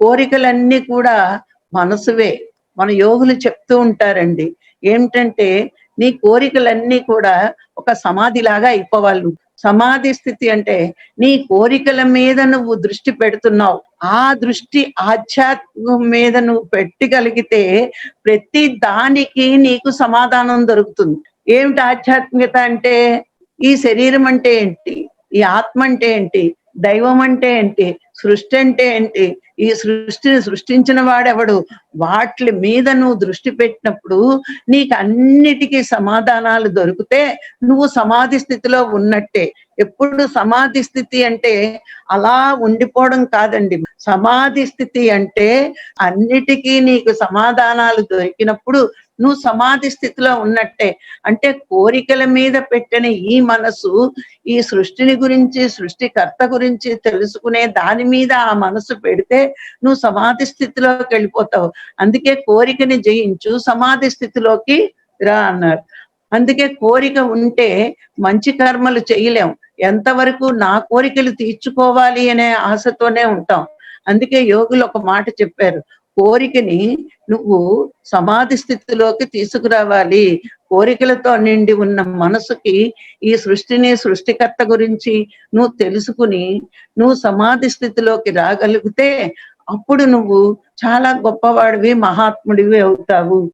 కోరికలన్నీ కూడా మనసువే. మన యోగులు చెప్తూ ఉంటారండి. ఏమిటంటే నీ కోరికలన్నీ కూడా ఒక సమాధిలాగా అయిపోవాలి సమాధి స్థితి అంటే నీ కోరికల మీద నువ్వు దృష్టి పెడుతున్నావు. ఆ దృష్టి ఆధ్యాత్మం మీద నువ్వు పెట్టగలిగితే ప్రతి దానికి నీకు సమాధానం దొరుకుతుంది. ఏమిటి ఆధ్యాత్మికత అంటే ఈ శరీరం అంటే ఏంటి? ఈ ఆత్మ అంటే ఏంటి? దైవం అంటే ఏంటి? సృష్టి అంటే ఏంటి? ఈ సృష్టిని సృష్టించిన వాడెవడు? వాటి మీద నువ్వు దృష్టి పెట్టినప్పుడు నీకు అన్నిటికీ సమాధానాలు దొరికితే నువ్వు సమాధి స్థితిలో ఉన్నట్టే. ఎప్పుడు సమాధి స్థితి అంటే అలా ఉండిపోవడం కాదండి. సమాధి స్థితి అంటే అన్నిటికీ నీకు సమాధానాలు దొరికినప్పుడు నువ్వు సమాధి స్థితిలో ఉన్నట్టే. అంటే కోరికల మీద పెట్టిన ఈ మనసు ఈ సృష్టిని గురించి సృష్టికర్త గురించి తెలుసుకునే దాని మీద ఆ మనసు పెడితే నువ్వు సమాధి స్థితిలోకి వెళ్ళిపోతావు. అందుకే కోరికని జయించు సమాధి స్థితిలోకి రా అన్నారు. అందుకే కోరిక ఉంటే మంచి కర్మలు చేయలేం. ఎంతవరకు నా కోరికలు తీర్చుకోవాలి అనే ఆశతోనే ఉంటాం. అందుకే యోగులు ఒక మాట చెప్పారు. కోరికని నువ్వు సమాధి స్థితిలోకి తీసుకురావాలి. కోరికలతో నిండి ఉన్న మనసుకి ఈ సృష్టిని సృష్టికర్త గురించి నువ్వు తెలుసుకుని నువ్వు సమాధి స్థితిలోకి రాగలిగితే అప్పుడు నువ్వు చాలా గొప్పవాడివి మహాత్ముడివి అవుతావు.